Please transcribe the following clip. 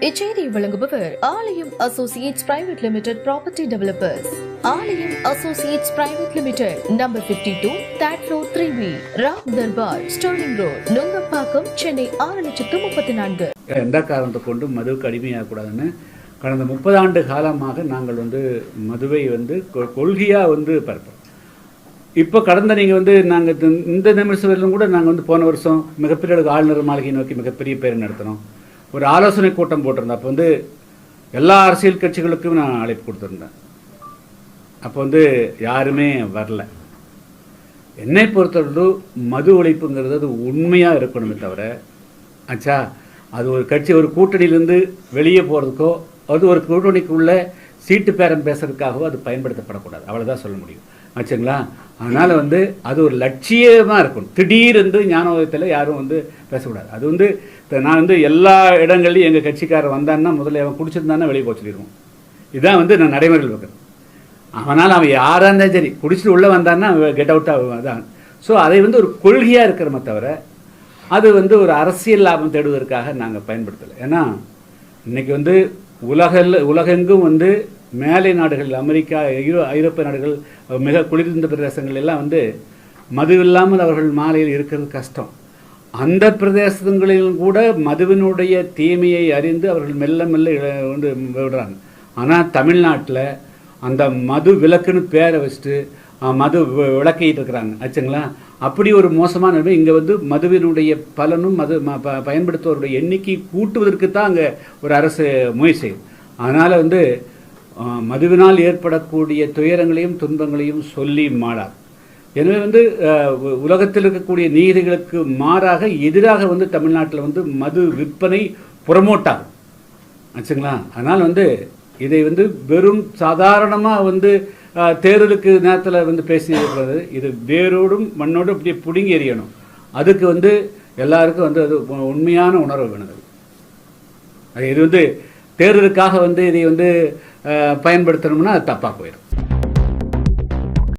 இச்செய்தி வழங்குபவர் Aalayam associates private limited property developers. Aalayam associates private limited number 52 two that road three B Ram Darbar Sterling road Nungambakkam Chennai ஆறு லட்சத்து முப்பத்தி நான்கு. எந்த காரணத்தை கொண்டு மதுவுக்கு அடிமையாகக்கூடாதுன்னு கடந்த முப்பது ஆண்டு காலமாக நாங்கள் வந்து மதுவை வந்து கொ- வந்து பரப்போம் இப்போ கடந்த நீங்கள் வந்து நாங்கள் இந்த நிமிஷம் கூட நாங்கள் வந்து போன வருஷம் மிகப்பெரிய ஆளுநர் மாளிகை நோக்கி மிகப்பெரிய பேர் நடத்தினோம் ஒரு ஆலோசனை கூட்டம் போட்டிருந்தேன். அப்போ வந்து எல்லா அரசியல் கட்சிகளுக்கும் நான் அழைப்பு கொடுத்துருந்தேன். அப்போ வந்து யாருமே வரல. என்னை பொறுத்தவரையிலும் மது ஒழிப்புங்கிறது அது உண்மையாக இருக்கணுமே தவிர ஆச்சா அது ஒரு கட்சி ஒரு கூட்டணியிலேருந்து வெளியே போகிறதுக்கோ அது ஒரு கூட்டணிக்குள்ளே சீட்டு பேரம் பேசுறதுக்காகவோ அது பயன்படுத்தப்படக்கூடாது. அவ்வளோதான் சொல்ல முடியும். ஆச்சுங்களா? அதனால் வந்து அது ஒரு லட்சியமாக இருக்கணும். திடீரென்று ஞானோதயத்தில் யாரும் வந்து பேசக்கூடாது. அது வந்து நான் வந்து எல்லா இடங்கள்லையும் எங்கள் கட்சிக்காரர் வந்தான்னா முதல்ல அவன் குடிச்சிருந்தான்னா வெளியே போக சொல்லிடுவோம். இதுதான் வந்து நான் நடைமுறையில் வைக்கிறேன் அவனால் அவன் யாராக இருந்தாலும் சரி குடிச்சிட்டு உள்ளே வந்தான்னா கெட் அவுட்டாக தான் ஸோ அதை வந்து ஒரு கொள்கையாக இருக்கிறோமே தவிர அது வந்து ஒரு அரசியல் லாபம் தேடுவதற்காக நாங்கள் பயன்படுத்தலை. ஏன்னா இன்றைக்கி வந்து உலகில் உலகெங்கும் வந்து மேலை நாடுகள் அமெரிக்கா ஐரோ ஐரோப்பிய நாடுகள் மிக குளிர்ந்த பிரதேசங்கள் எல்லாம் வந்து மது இல்லாமல் அவர்கள் மாலையில் இருக்கிறது கஷ்டம். அந்த பிரதேசங்களிலும் கூட மதுவினுடைய தீமையை அறிந்து அவர்கள் மெல்ல மெல்ல இழ- வந்து விடுறாங்க. ஆனால் தமிழ்நாட்டில் அந்த மது விளக்குன்னு பேரை வச்சுட்டு மது விளக்கிட்டு இருக்கிறாங்க. ஆச்சுங்களா? அப்படி ஒரு மோசமான நிலைமை. இங்கே வந்து மதுவினுடைய பலனும் மது ம- ப- பயன்படுத்துவோருடைய எண்ணிக்கை கூட்டுவதற்கு தான் அங்கே ஒரு அரசு முயற்சி அதனால் வந்து மதுவினால் ஏற்படக்கூடிய துயரங்களையும் துன்பங்களையும் சொல்லி மாறார். எனவே வந்து உலகத்தில் இருக்கக்கூடிய நீதிகளுக்கு மாறாக எதிராக வந்து தமிழ்நாட்டில் வந்து மது விற்பனை புறமோட்டாகும் ஆச்சுங்களா? அதனால் வந்து இதை வந்து வெறும் சாதாரணமாக வந்து தேர்தலுக்கு நேரத்தில் வந்து பேசி இருக்கிறது இது வேரோடும் மண்ணோடும் அப்படியே பிடுங்கி எறியணும். அதுக்கு வந்து எல்லாருக்கும் வந்து அது உண்மையான உணர்வு வேணும். அது. இது வந்து தேர்தலுக்காக வந்து இதை வந்து பயன்படுத்தணும்னா அது தப்பாக போயிடும்.